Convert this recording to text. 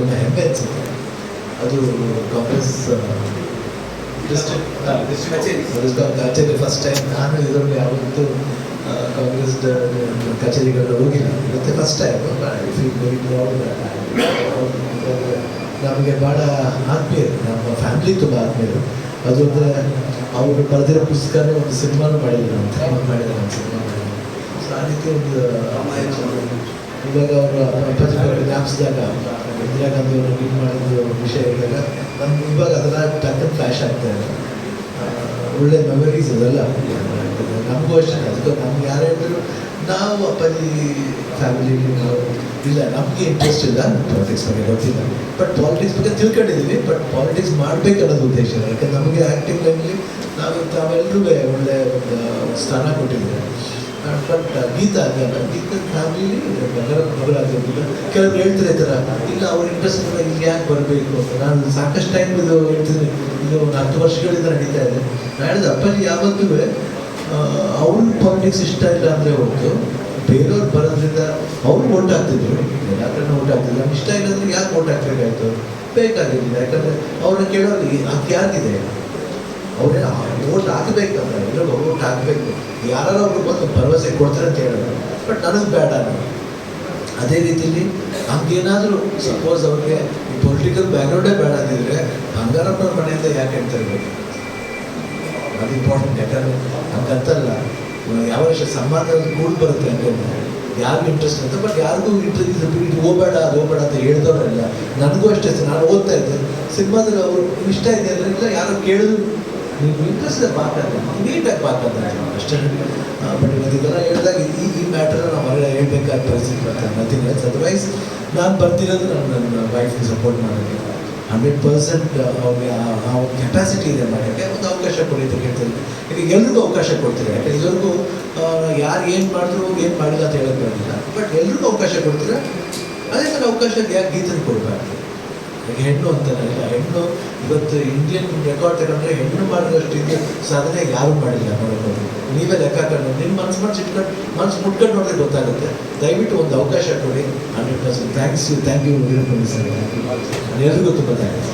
ತುಂಬ ಹೆಮ್ಮೆ ಅನಿಸುತ್ತೆ ಅದು ಕಾಂಗ್ರೆಸ್ ಕಚೇರಿ. ಫಸ್ಟ್ ಟೈಮ್ ನಾನು ಇದರಲ್ಲಿ ಯಾವತ್ತೂ ಕಾಂಗ್ರೆಸ್ ಕಚೇರಿಗಳಲ್ಲಿ ಹೋಗಿಲ್ಲ. ಮತ್ತೆ first time feel very proud ನಮಗೆ ಭಾಳ ಆತ್ಮೀಯರು ನಮ್ಮ ಫ್ಯಾಮಿಲಿ ತುಂಬ ಆತ್ಮೀಯರು ಅದು ಅಂದರೆ ಅವರು ಬರೆದಿರೋ ಪುಸ್ತಕನೇ ಒಂದು ಸಿನಿಮಾನು ಮಾಡಿದ್ರು ಅಂತ ಮಾಡಿದ್ರು ನಮ್ಮ ಸಿನಿಮಾ ಮಾಡಿದ್ರು. ಸೊ ಆ ರೀತಿ ಒಂದು ಇವಾಗ ಅವರು ಅಪ್ಪಾಜಿ ಜ್ಞಾಪಿಸಿದಾಗ ಇಂದಿರಾ ಗಾಂಧಿ ಅವರು ಮೀಟ್ ಮಾಡಿದ ವಿಷಯ ಇದ್ದಾಗ ನಮ್ಗೆ ಇವಾಗ ಅದೆಲ್ಲ ಟಕ್ಕನ್ ಫ್ಲ್ಯಾಶ್ ಆಗ್ತಾ ಇದೆ. ಒಳ್ಳೆ ಮೆಮರೀಸ್ ಅದೆಲ್ಲ ನಮಗೂ ಅಷ್ಟೇ. ಅದಕ್ಕೆ ನಮ್ಗೆ ಯಾರು ಹೇಳಿದ್ರು ನಾವು ಅಪ್ಪಾಜಿ ಫ್ಯಾಮಿಲಿಲಿ ನಾವು ಇಲ್ಲ, ನಮಗೆ ಇಂಟ್ರೆಸ್ಟ್ ಇಲ್ಲ. ಪಾಲಿಟಿಕ್ಸ್ ಬಗ್ಗೆ ಗೊತ್ತಿಲ್ಲ. ಬಟ್ ಪಾಲಿಟಿಕ್ಸ್ ಬಗ್ಗೆ ತಿಳ್ಕೊಂಡಿದ್ದೀವಿ ಬಟ್ ಪಾಲಿಟಿಕ್ಸ್ ಮಾಡಬೇಕು ಅನ್ನೋದು ಉದ್ದೇಶ ಇಲ್ಲ. ಯಾಕಂದ್ರೆ ನಮಗೆ ಆ್ಯಕ್ಟಿಂಗ್ ಲೈನ್ಲಿ ನಾವು ತಾವೆಲ್ಲರೂ ಒಳ್ಳೆ ಒಂದು ಸ್ಥಾನ ಕೊಟ್ಟಿದ್ದೀವಿ. ಬಟ್ ಗೀತಾ ಆಗಲ್ಲ ಗೀತಾ ಫ್ಯಾಮಿಲಿ ಮಗಳಾಗಿರ್ಬೋದು ಕೆಲವರು ಹೇಳ್ತಾರೆ ಥರ, ಇಲ್ಲ, ಅವ್ರ ಇಂಟ್ರೆಸ್ಟ್ ಇಲ್ಲಿ ಯಾಕೆ ಬರಬೇಕು ಅಂತ? ನಾನು ಸಾಕಷ್ಟು ಟೈಮ್ ಇದು ಹೇಳ್ತೀನಿ. ಇದು ಒಂದು ಹತ್ತು ವರ್ಷಗಳಿಂದ ನಡೀತಾ ಇದೆ. ನಾನು ಅಪ್ಪಲ್ಲಿ ಯಾವತ್ತೂ ಅವ್ರ ಪಾಲಿಟಿಕ್ಸ್ ಇಷ್ಟ ಇಲ್ಲ ಅಂದರೆ ಹೊರತು ಬೇರೆಯವ್ರು ಬರೋದ್ರಿಂದ ಅವ್ರು ಓಟ್ ಹಾಕ್ತಿದ್ರು. ಎಲ್ಲ ಕಡೆ ಓಟ್ ಹಾಕ್ತಿದ್ರು ಇಷ್ಟ ಇಲ್ಲ ಯಾಕೆ ಓಟ್ ಹಾಕ್ಬೇಕಾಯ್ತು? ಬೇಕಾಗಿರಲಿಲ್ಲ. ಯಾಕಂದರೆ ಅವ್ರನ್ನ ಕೇಳೋರು ಹಾಕಿ ಯಾಕಿದೆ ಅವ್ರೇ ಓಟ್ ಹಾಕಬೇಕಂದ್ರೆ ಎಲ್ಲರೂ ಓಟ್ ಹಾಕಬೇಕು. ಯಾರು ಅವ್ರಿಗೆ ಬಂದು ಭರವಸೆ ಕೊಡ್ತಾರೆ ಅಂತ ಹೇಳೋದು. ಬಟ್ ನನಗೆ ಬೇಡ ಅದೇ. ರೀತಿಲಿ ಹಂಗೇನಾದರೂ ಸಪೋಸ್ ಅವ್ರಿಗೆ ಈ ಪೊಲಿಟಿಕಲ್ ಬ್ಯಾಕ್ಗ್ರೌಂಡೇ ಬೇಡ ಅಂದಿದ್ರೆ ಬಂಗಾರಪ್ಪನ ಮನೆಯಿಂದ ಯಾಕೆ ಅಂತ ಇರಬೇಕು? ಅದು ಇಂಪಾರ್ಟೆಂಟ್ ಯಾಕಂದ್ರೆ ಹಂಗಂತಲ್ಲ ಯಾವ ವರ್ಷ ಸಂಬಂಧದಲ್ಲಿ ಕೂಡ ಬರುತ್ತೆ ಅಂತ ಯಾರಿಗೂ ಇಂಟ್ರೆಸ್ಟ್ ಅಂತ ಬಟ್ ಯಾರಿಗೂ ಇಂಟ್ರೆಸ್ಟ್ ಇದು ಹೋಗಬೇಡ, ಅದು ಹೋಗಬೇಡ ಅಂತ ಹೇಳ್ದವ್ರಲ್ಲ, ನನಗೂ ಅಷ್ಟೇ ನಾನು ಓದ್ತಾ ಇದ್ದೆ. ಸಿನಿಮಾದಲ್ಲಿ ಅವರು ಇಷ್ಟ ಇದೆ ಅಂದ್ರೆ ಯಾರೋ ಕೇಳಿದ್ರು. ನೀವು ಇಂಟ್ರೆಸ್ಟ್ ಮಾತಾಡ ನೀಟಾಗಿ ಮಾತಾಡ್ತಾರೆ ಅಷ್ಟೇ ಬಟ್ ಇವತ್ತು ಹೇಳಿದಾಗ ಈ ಈ ಮ್ಯಾಟರ್ ನಾವು ಹೊರಗಡೆ ಹೇಳ್ಬೇಕಾದ ಪರಿಸ್ಥಿತಿ ಬರ್ತಾರೆ ನಥಿಂಗ್ ಎಲ್ಸ್ ಅದರ್ವೈಸ್ ನಾನು ಬರ್ತಿರೋದು ನಾನು ನನ್ನ ವೈಫ್ಗೆ ಸಪೋರ್ಟ್ ಮಾಡೋಕ್ಕೆ. ಹಂಡ್ರೆಡ್ ಪರ್ಸೆಂಟ್ ಅವ್ರಿಗೆ ಆ- ಒಂದು ಕೆಪಾಸಿಟಿ ಇದೆ ಮಾಡೋಕ್ಕೆ. ಒಂದು ಅವಕಾಶ ಕೊಡಿ ಅಂತ ಕೇಳ್ತೀನಿ ಈಗ ಎಲ್ರಿಗೂ ಅವಕಾಶ ಕೊಡ್ತೀರಾ? ಯಾಕೆ ಇದುವರೆಗೂ ಯಾರು ಏನು ಮಾಡಿದ್ರು, ಏನು ಮಾಡಿಲ್ಲ ಅಂತ ಹೇಳೋಕ್ಕೆ ಬಟ್ ಎಲ್ರಿಗೂ ಅವಕಾಶ ಕೊಡ್ತೀರಾ? ಅದೇ ಥರ ಅವಕಾಶ ಯಾಕೆ ಗೀತನ ಕೊಡಬಾರ್ದು? ಈಗ ಹೆಣ್ಣು ಅಂತಾನೆ ಇಲ್ಲ, ಹೆಣ್ಣು ಇವತ್ತು ಇಂಡಿಯನ್ ರೆಕಾರ್ಡ್ ತಗೊಂಡ್ರೆ ಹೆಣ್ಣು ಮಾಡಿದಷ್ಟು ಇದು ಸಾಧನೆ ಯಾರು ಮಾಡಿಲ್ಲ ನೋಡೋದು ನೀವೇ ಲೆಕ್ಕ ಕಂಡು ನಿಮ್ಮ ಮನ್ಸು ಮನ್ಸು ಇಟ್ಕೊಂಡು, ಮನ್ಸು ಮುಟ್ಕೊಂಡು ನೋಡಿದ್ರೆ ಗೊತ್ತಾಗುತ್ತೆ. ದಯವಿಟ್ಟು ಒಂದು ಅವಕಾಶ ಕೊಡಿ. Hundred percent thanks you thank you sir. ಎಲ್ರಿಗೂ ತುಂಬ ಥ್ಯಾಂಕ್ಸ್